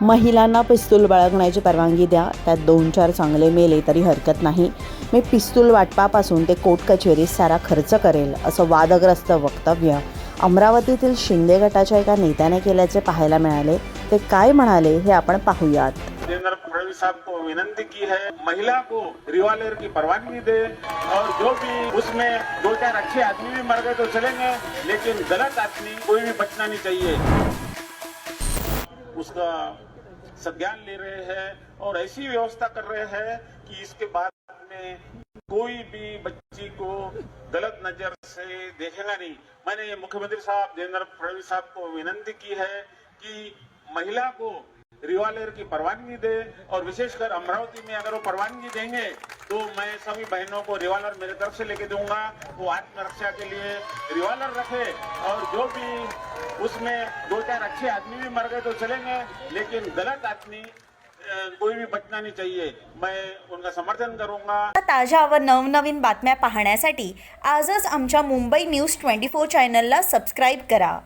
महिलांना पिस्तूल बाळगण्याची परवानगी द्या. त्यात दोन चार चांगले मेले तरी हरकत नाही. मी पिस्तूल वाटपापासून ते कोर्ट कचेरीत सारा खर्च करेल असं वादग्रस्त वक्तव्य अमरावतीतील शिंदे गटाच्या एका नेत्याने केल्याचे पाहायला मिळाले. ते काय म्हणाले हे आपण पाहूयात. देवेंद्र फडणवीस साहब को विनती की है महिला को रिवाल्वर की परवानगी दे और जो भी उसमें दो चार अच्छे आदमी भी मर गए तो चलेंगे लेकिन गलत आदमी कोई भी बचना नहीं चाहिए। उसका संज्ञान ले रहे हैं और ऐसी व्यवस्था कर रहे हैं कि इसके बाद में कोई भी बच्ची को गलत नज़र से देखेगा नहीं। मैंने मुख्यमंत्री साहब, देवेंद्र फडणवीस साहब को विनती की है कि महिला को रिवाल्वर की परवानगी दे और विशेषकर अमरावती में अगर वो परवानगी देंगे तो मैं सभी बहनों को रिवॉल्वर मेरे तरफ से लेके दूंगा। वो आत्मरक्षा के लिए रिवॉल्वर रखे और जो भी उसमें दो चार अच्छे आदमी भी मर गए तो चलेंगे लेकिन गलत आदमी कोई भी बचना नहीं चाहिए। मैं उनका समर्थन करूंगा। ताज्या व नवनवीन बातम्या पाहण्यासाठी आजच आमच्या मुंबई न्यूज ट्वेंटी फोर चॅनलला सबस्क्राईब करा.